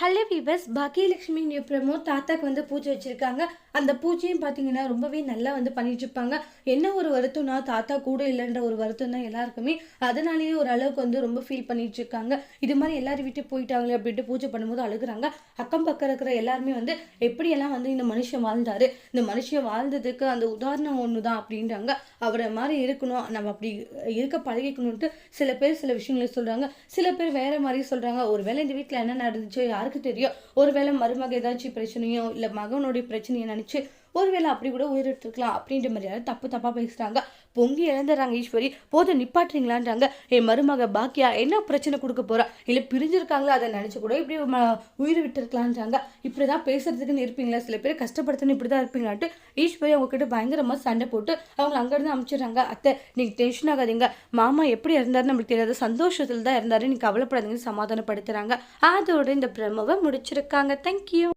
Hello viewers Baakiyalakshmi promo தாத்தாக்கு வந்து பூஜை வச்சுருக்காங்க. அந்த பூஜையும் பார்த்தீங்கன்னா ரொம்பவே நல்லா வந்து பண்ணிகிட்ருப்பாங்க என்ன ஒரு வருத்தம்னா தாத்தா கூட இல்லைன்ற ஒரு வருத்தம் தான் எல்லாருக்குமே. அதனாலேயே ஒரு அளவுக்கு வந்து ரொம்ப ஃபீல் பண்ணிகிட்ருக்காங்க இது மாதிரி எல்லாரும் வீட்டு போயிட்டாங்களே அப்படின்ட்டு பூஜை பண்ணும்போது அழுகுறாங்க. அக்கம் பக்கம் இருக்கிற எல்லாருமே வந்து எப்படியெல்லாம் வந்து இந்த மனுஷன் வாழ்ந்தாரு? இந்த மனுஷன் வாழ்ந்ததுக்கு அந்த உதாரணம் ஒன்று தான் அப்படின்றாங்க. அவரை மாதிரி இருக்கணும் நம்ம அப்படி இருக்க பழகிக்கணும்ட்டு சில பேர் சில விஷயங்களை சொல்கிறாங்க சில பேர் வேறு மாதிரி சொல்கிறாங்க ஒரு வேளை இந்த வீட்டில் என்ன நடந்துச்சோ யாருக்கு தெரியும். ஒருவேளை மருமக ஏதாச்சும் பிரச்சனையோ இல்லை மகனுடைய பிரச்சனையை நினச்சி ஒருவேளை அப்படி கூட உயிரிட்டிருக்கலாம் அப்படின்ற மாதிரியான தப்பு தப்பாக பேசுகிறாங்க பொங்கி இழந்துடுறாங்க ஈஸ்வரி போதும் நிப்பாட்டுறீங்களான்றாங்க. என் மருமக பாக்கியா என்ன பிரச்சனை கொடுக்க போகிறா இல்லை பிரிஞ்சிருக்காங்களா? அதை நினச்சி கூட இப்படி உயிர் விட்டுருக்கலான்றாங்க. இப்படி தான் பேசுறதுக்குன்னு இருப்பீங்களா? சில பேர் கஷ்டப்படுத்துன்னு இப்படி தான் இருப்பீங்களான்ட்டு ஈஸ்வரி அவங்கக்கிட்ட பயங்கரமாக சண்டை போட்டு அவங்க அங்கேருந்து அனுப்பிச்சிடுறாங்க அத்தை நீங்கள் டென்ஷன் ஆகாதீங்க. மாமா எப்படி இருந்தாருன்னு நம்மளுக்கு தெரியாது. சந்தோஷத்தில் தான் இருந்தாரு நீங்கள் கவலைப்படாதீங்கன்னு சமாதானப்படுத்துகிறாங்க அதோட இந்த பிரமவை முடிச்சிருக்காங்க. தேங்க்யூ